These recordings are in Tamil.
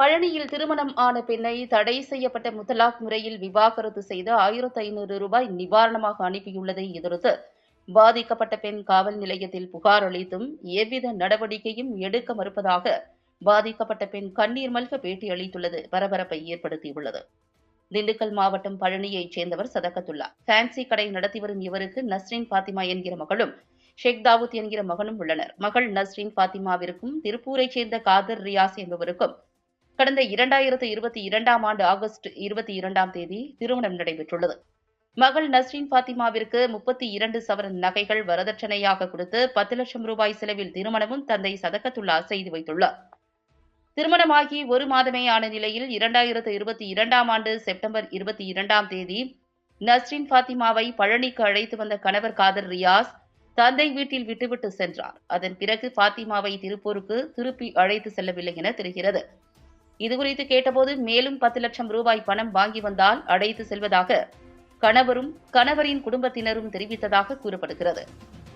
பழனியில் திருமணம் ஆன பெண்ணை தடை செய்யப்பட்ட முத்தலாக் முறையில் விவாகரத்து செய்து ஆயிரத்து ஐநூறு ரூபாய் நிவாரணமாக அனுப்பியுள்ளதை எதிர்த்து பாதிக்கப்பட்ட பெண் காவல் நிலையத்தில் புகார் அளித்தும் எவ்வித நடவடிக்கையும் எடுக்க மறுப்பதாக பாதிக்கப்பட்ட பெண் கண்ணீர் மல்க பேட்டி அளித்துள்ளது. பரபரப்பை ஏற்படுத்தியுள்ளது. திண்டுக்கல் மாவட்டம் பழனியைச் சேர்ந்தவர் சதகத்துல்லா. ஃபேன்சி கடை நடத்தி வரும் இவருக்கு நஸ்ரின் பாத்திமா என்கிற மகளும் ஷேக் தாவூத் என்கிற மகனும் உள்ளனர். மகள் நஸ்ரின் பாத்திமாவிற்கும் திருப்பூரைச் சேர்ந்த காதர் ரியாஸ் என்பவருக்கும் கடந்த இரண்டாயிரத்து இருபத்தி இரண்டாம் ஆண்டு ஆகஸ்ட் இருபத்தி இரண்டாம் தேதி திருமணம் நடைபெற்றுள்ளது. மகள் நஸ்ரின் பாத்திமாவிற்கு முப்பத்தி இரண்டு சவரன் நகைகள் வரதட்சணையாக கொடுத்து பத்து லட்சம் ரூபாய் செலவில் திருமணமும் தந்தை சதகத்துல்லா செய்து வைத்துள்ளார். திருமணமாகி ஒரு மாதமே ஆன நிலையில் இரண்டாயிரத்து இருபத்தி இரண்டாம் ஆண்டு செப்டம்பர் இருபத்தி இரண்டாம் தேதி நஸ்ரின் பாத்திமாவை பழனிக்கு அழைத்து வந்த கணவர் காதர் ரியாஸ் தந்தை வீட்டில் விட்டுவிட்டு சென்றார். அதன் பிறகு பாத்திமாவை திருப்பூருக்கு திருப்பி அழைத்து செல்லவில்லை என தெரிகிறது. இதுகுறித்து கேட்டபோது மேலும் பத்து லட்சம் ரூபாய் பணம் வாங்கி வந்தால் அடைத்து செல்வதாக கணவரும் கணவரின் குடும்பத்தினரும் தெரிவித்ததாக கூறப்படுகிறது.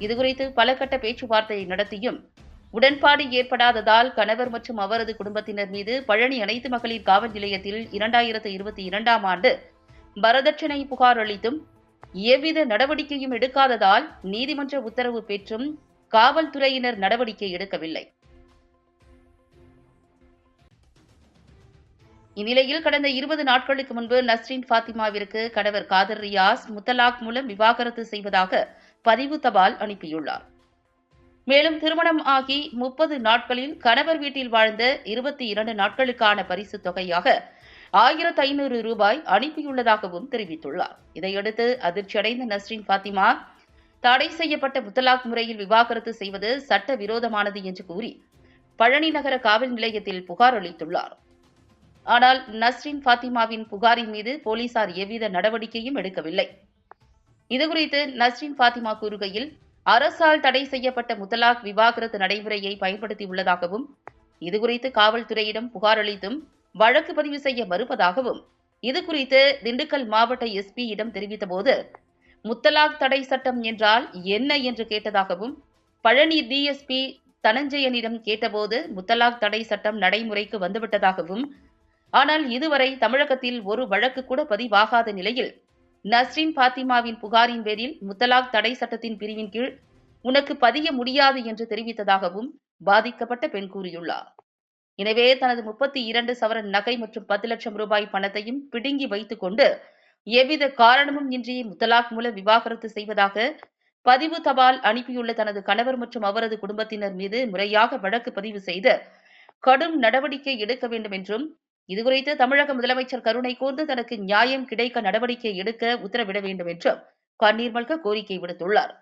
இதுகுறித்து பல கட்ட பேச்சுவார்த்தையை நடத்தியும் உடன்பாடு ஏற்படாததால் கணவர் மற்றும் அவரது குடும்பத்தினர் மீது பழனி அனைத்து மகளிர் காவல் நிலையத்தில் இரண்டாயிரத்து இருபத்தி இரண்டாம் ஆண்டு வரதட்சணை புகார் அளித்தும் எவ்வித நடவடிக்கையும் எடுக்காததால் நீதிமன்ற உத்தரவு பெற்றும் காவல்துறையினர் நடவடிக்கை எடுக்கவில்லை. இந்நிலையில் கடந்த இருபது நாட்களுக்கு முன்பு நஸ்ரின் ஃபாத்திமாவிற்கு கணவர் காதர் ரியாஸ் முத்தலாக் மூலம் விவாகரத்து செய்வதாக பதிவு தபால் அனுப்பியுள்ளார். மேலும் திருமணம் ஆகி முப்பது நாட்களில் கணவர் வீட்டில் வாழ்ந்த இருபத்தி இரண்டு நாட்களுக்கான பரிசு தொகையாக ஆயிரத்து ஐநூறு ரூபாய் அனுப்பியுள்ளதாகவும் தெரிவித்துள்ளார். இதையடுத்து அதிர்ச்சியடைந்த நஸ்ரின் ஃபாத்திமா தடை செய்யப்பட்ட முத்தலாக் முறையில் விவாகரத்து செய்வது சட்ட விரோதமானது என்று கூறி பழனி நகர காவல் நிலையத்தில் புகார் அளித்துள்ளார். ஆனால் நஸ்ரின் ஃபாத்திமாவின் புகாரின் மீது போலீசார் எவ்வித நடவடிக்கையும் எடுக்கவில்லை. இதுகுறித்து நஸ்ரின் ஃபாத்திமா கூறுகையில் அரசால் தடை செய்யப்பட்ட முத்தலாக் விவாகரத்து நடைமுறையை பயன்படுத்தியுள்ளதாகவும் இதுகுறித்து காவல்துறையிடம் புகார் அளித்தும் வழக்கு பதிவு செய்ய மறுப்பதாகவும் இதுகுறித்து திண்டுக்கல் மாவட்ட எஸ்பியிடம் தெரிவித்தபோது முத்தலாக் தடை சட்டம் என்றால் என்ன என்று கேட்டதாகவும் பழனி டிஎஸ்பி தனஞ்சயனிடம் கேட்டபோது முத்தலாக் தடை சட்டம் நடைமுறைக்கு வந்துவிட்டதாகவும் ஆனால் இதுவரை தமிழகத்தில் ஒரு வழக்கு கூட பதிவாகாத நிலையில் நஸ்ரின் பாத்திமாவின் புகாரின் பேரில் முத்தலாக் தடை சட்டத்தின் பிரிவின் கீழ் உனக்கு பதிய முடியாது என்று தெரிவித்ததாகவும் பாதிக்கப்பட்ட பெண் கூறியுள்ளார். எனவே தனது முப்பத்தி இரண்டு சவரன் நகை மற்றும் பத்து லட்சம் ரூபாய் பணத்தையும் பிடுங்கி வைத்துக் கொண்டு எவ்வித காரணமும் இன்றி முத்தலாக் மூலம் விவாகரத்து செய்வதாக பதிவு தபால் அனுப்பியுள்ள தனது கணவர் மற்றும் அவரது குடும்பத்தினர் மீது முறையாக வழக்கு பதிவு செய்து கடும் நடவடிக்கை எடுக்க வேண்டும் என்றும் இதுகுறித்து தமிழக முதலமைச்சர் கருணை கூர்ந்து தனக்கு நியாயம் கிடைக்க நடவடிக்கை எடுக்க உத்தரவிட வேண்டும் என்றும் கண்ணீர் மல்க கோரிக்கை விடுத்துள்ளார்.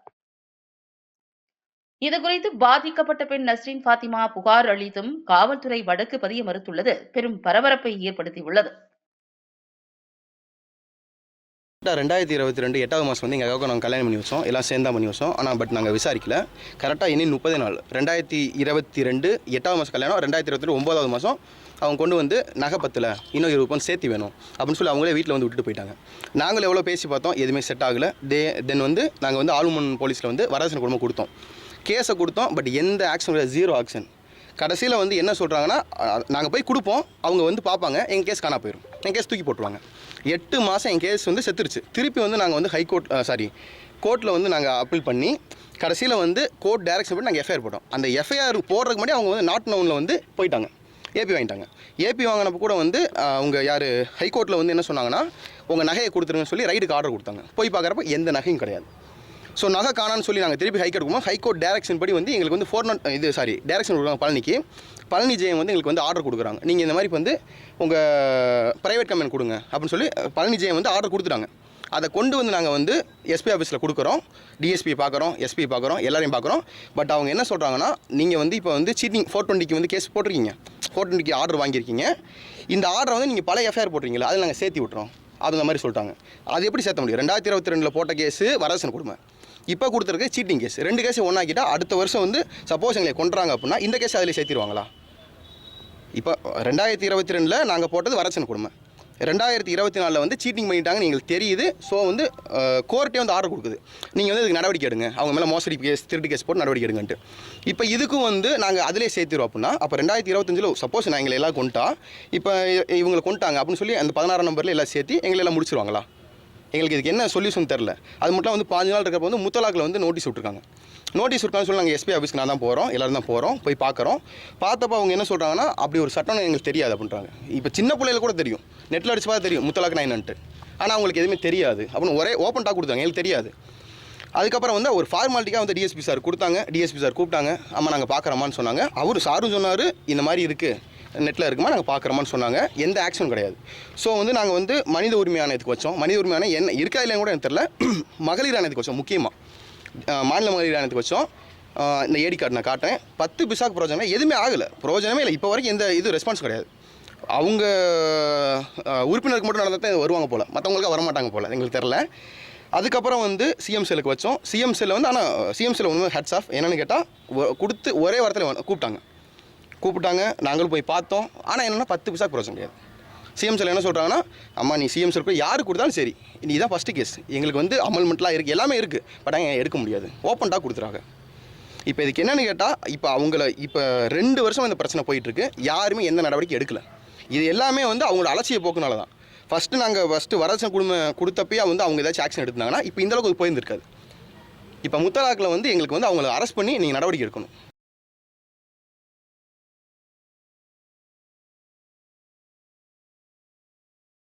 இதுகுறித்து பாதிக்கப்பட்ட பெண் நஸ்ரின் ஃபாத்திமா புகார் அளித்தும் காவல்துறை வழக்கு பதிய மறுத்துள்ளது. பெரும் பரபரப்பை ஏற்படுத்தியுள்ளது. ரெண்டாயிரத்தி இருபத்தி ரெண்டு எட்டாவது மாதம் வந்து எங்கள் அக்காவுக்கு நாங்கள் கல்யாணம் பண்ணி வச்சோம். எல்லாம் சேர்ந்தா பண்ணி வச்சோம். ஆனால் பட் நாங்கள் விசாரிக்கல. கரெக்டாக இனி முப்பது நாள். ரெண்டாயிரத்தி இருபத்தி ரெண்டு எட்டாவது மாதம் கல்யாணம் ரெண்டாயிரத்தி இருபத்தி ரெண்டு ஒன்பதாவது மாதம் அவங்க கொண்டு வந்து நகை பத்தில் இன்னும் இருபது பவுன் சேர்த்து வேணும். அப்படின்னு சொல்லி அவங்களே வீட்டில் வந்து விட்டுட்டு போயிட்டாங்க. நாங்களும் எவ்வளோ பேசி பார்த்தோம் எதுவுமே செட் ஆகலை. தே தென் வந்து நாங்கள் வந்து ஆளுமன் போலீஸில் வந்து வரதட்சணை குடும்பம் கொடுத்தோம். கேஸை கொடுத்தோம் பட் எந்த ஆக்ஷன் இல்லை ஜீரோ ஆக்ஷன் கடைசியில் வந்து என்ன சொல்கிறாங்கன்னா நாங்கள் போய் கொடுப்போம். அவங்க வந்து பார்ப்பாங்க எங்கள் கேஸ் காணா போயிடும் எங்கள் கேஸ் தூக்கி போட்டுருவாங்க. எட்டு மாதம் என் கேஸ் வந்து செத்துருச்சு. திருப்பி வந்து நாங்கள் வந்து ஹைகோர்ட் சாரி கோர்ட்டில் வந்து நாங்கள் அப்பீல் பண்ணி கடைசியில் வந்து கோர்ட் டேரக்ஷன் பண்ணி நாங்கள் எஃப்ஐஆர் போட்டோம். அந்த எஃப்ஐஆர் போடுறதுக்கு முன்னாடி அவங்க வந்து நாட் நவுனில் வந்து போயிட்டாங்க. ஏபி வாங்கிட்டாங்க. ஏபி வாங்கினப்போ கூட வந்து அவங்க யார் ஹைகோர்ட்டில் வந்து என்ன சொன்னாங்கன்னா உங்கள் நகையை கொடுத்துருங்கன்னு சொல்லி ரைடுக்கு ஆர்டர் கொடுத்தாங்க. போய் பார்க்குறப்ப எந்த நகையும் கிடையாது. ஸோ நகை காணான்னு சொல்லி நாங்கள் திருப்பி ஹைகோர்ட் போகும்போது ஹைகோர்ட் டேரக்ஷன் படி வந்து எங்களுக்கு வந்து ஃபோர் நாட் இது சாரி டேரக்ஷன் கொடுக்குறாங்க பழனிக்கு. பழனி ஜெயம் வந்து எங்களுக்கு வந்து ஆர்டர் கொடுக்குறாங்க. நீங்கள் இந்த மாதிரி வந்து உங்கள் ப்ரைவேட் கம்பெனி கொடுங்க அப்படின்னு சொல்லி பழனி ஜெயம் வந்து ஆர்டர் கொடுத்துட்டாங்க. அதை கொண்டு வந்து நாங்கள் வந்து எஸ்பி ஆஃபீஸில் கொடுக்குறோம். டிஎஸ்பி பார்க்குறோம் எஸ்பி பார்க்குறோம் எல்லாரையும் பார்க்குறோம். பட் அவங்க என்ன சொல்கிறாங்கன்னா நீங்கள் வந்து இப்போ வந்து சீட்டிங் ஃபோர் டுவெண்ட்டிக்கு வந்து கேஸ் போட்டிருக்கீங்க. ஃபோர் டுவெண்ட்டிக்கு ஆர்டர் வாங்கியிருக்கீங்க. இந்த ஆர்டரை வந்து நீங்கள் பழைய எஃப்ஐஆர் போட்டிருக்கீங்களா அதை நாங்கள் சேர்த்து விட்டுறோம். அப்படிங்கிற மாதிரி சொல்லிட்டாங்க. அது எப்படி சேர்த்த முடியும்? ரெண்டாயிரத்தி இருபத்தி ரெண்டில் போட்ட கேஸு வரதட்சணை கொடுமை இப்போ கொடுத்துருக்க சீட்டிங் கேஸ் ரெண்டு கேஸ் ஒன்றாக்கிட்டால் அடுத்த வருஷம் வந்து சப்போஸ் எங்களை கொண்டுறாங்க அப்படின்னா இந்த கேஸ் அதில் சேர்த்திருவாங்களா? இப்போ ரெண்டாயிரத்தி இருபத்தி ரெண்டில் நாங்கள் போட்டது வரச்சன் கொடுமை. ரெண்டாயிரத்தி இருபத்தி நாலில் வந்து சீட்டிங் பண்ணிட்டாங்கன்னு எங்களுக்கு தெரியுது. ஸோ வந்து கோர்ட்டே வந்து ஆர்டர் கொடுக்குது. நீங்கள் வந்து இதுக்கு நடவடிக்கை எடுங்க. அவங்க மேலே மோசடி கேஸ் திருட்டு கேஸ் போட்டு நடவடிக்கை எடுங்கன்ட்டு. இப்போ இதுக்கும் வந்து நாங்கள் அதிலே சேர்த்துருவோம் அப்படின்னா அப்போ ரெண்டாயிரத்தி இருபத்தஞ்சில் சப்போஸ் நான் எங்களை எல்லாம் கொண்டுட்டா இப்போ இவங்களை கொண்டுட்டாங்க அப்படின்னு சொல்லி அந்த பதினாறாம் நம்பரில் எல்லாம் சேர்த்து எங்களை எல்லாம் முடிச்சிருவாங்களா? எங்களுக்கு இதுக்கு என்ன சொல்யூஷன் தெரில அது மட்டும் வந்து பாஞ்சு நாள் இருக்கிறப்ப வந்து முத்தலாக்கில் வந்து நோட்டீஸ் விட்ருக்காங்க நோட்டீஸ் விட்ருக்கான்னு சொல்லி நாங்கள் எஸ்பி ஆஃபீஸ்க்கு நான் தான் போகிறோம் எல்லோரும் தான் போகிறோம் போய் பார்க்குறோம் பார்த்தப்ப அவங்க என்ன சொல்கிறாங்கன்னா அப்படி ஒரு சட்டம் எங்களுக்கு தெரியாது அப்படின்றாங்க. இப்போ சின்ன பிள்ளையில கூட தெரியும். நெட்டில் அடிச்சு பார்த்தா தெரியும். முத்தலாக் நைன்ட்டு ஆனால் அவங்களுக்கு எதுவுமே தெரியாது. அப்படின்னு ஒரே ஓப்பன் டாக் கொடுத்தாங்க எங்களுக்கு தெரியாது. அதுக்கப்புறம் வந்து ஒரு ஃபார்மாலிட்டிக்காக வந்து டிஎஸ்பி சார் கொடுத்தாங்க. டிஎஸ்பி சார் கூப்பிட்டாங்க. ஆமாம் நாங்கள் பார்க்குறோமான்னு சொன்னாங்க. அவர் சாரும் சொன்னார் இந்த மாதிரி இருக்குது நெட்டில் இருக்குமா? நாங்கள் பார்க்குறோமான்னு சொன்னாங்க. எந்த ஆக்ஷனும் கிடையாது. ஸோ வந்து நாங்கள் வந்து மனித உரிமை ஆணையத்துக்கு வச்சோம். மனித உரிமை ஆணையம் என்ன இருக்கா இல்லைன்னு கூட எனக்கு தெரில மகளிர் ஆணையத்துக்கு வச்சோம் முக்கியமாக மாநில மகளிர் ஆணையத்துக்கு வச்சோம். இந்த ஏடி கார்டு நான் காட்டுறேன். பத்து பிசாக்கு பிரோஜனமே எதுவுமே ஆகலை. பிரோஜனமே இல்லை. இப்போ வரைக்கும் எந்த இது ரெஸ்பான்ஸ் கிடையாது. அவங்க உறுப்பினருக்கு மட்டும் நடந்தால் தான் வருவாங்க போல். மற்றவங்களுக்கு வரமாட்டாங்க போல். எங்களுக்கு தெரில அதுக்கப்புறம் வந்து சிஎம் செல்லுக்கு வச்சோம். சிஎம் செல்லில் வந்து ஆனால் சிஎம் செல்ல ஒன்று ஹெட்ஸ் ஆஃப் என்னென்னு கேட்டால் கொடுத்து ஒரே வாரத்தில் கூப்பிட்டாங்க. கூப்பிட்டாங்க. நாங்களும் போய் பார்த்தோம். ஆனால் என்னென்னா பத்து பைசா பிரச்சனை கிடையாது சிஎம் சார் என்ன சொல்கிறாங்கன்னா அம்மா நீ சிஎம் சார் யார் கொடுத்தாலும் சரி. நீ தான் ஃபஸ்ட்டு கேஸ் எங்களுக்கு வந்து அமல்மெண்ட்லாம் இருக்குது எல்லாமே இருக்குது பட் அங்கே எடுக்க முடியாது. ஓப்பன்டாக கொடுத்துறாங்க. இப்போ இதுக்கு என்னென்னு கேட்டால் இப்போ அவங்கள இப்போ ரெண்டு வருஷம் இந்த பிரச்சனை போயிட்டுருக்கு. யாருமே எந்த நடவடிக்கை எடுக்கலை. இது எல்லாமே வந்து அவங்களோட அலட்சிய போக்குனால தான். ஃபஸ்ட்டு நாங்கள் ஃபஸ்ட்டு வரதட்சணை குடும்பம் கொடுத்தப்பயே வந்து அவங்க ஏதாச்சும் ஆக்ஷன் எடுத்தாங்கன்னா இப்போ இந்த அளவுக்கு போயிருந்திருக்காது. இப்போ முத்தலாக்கில் வந்து எங்களுக்கு வந்து அவங்கள அரெஸ்ட் பண்ணி நீங்கள் நடவடிக்கை எடுக்கணும்.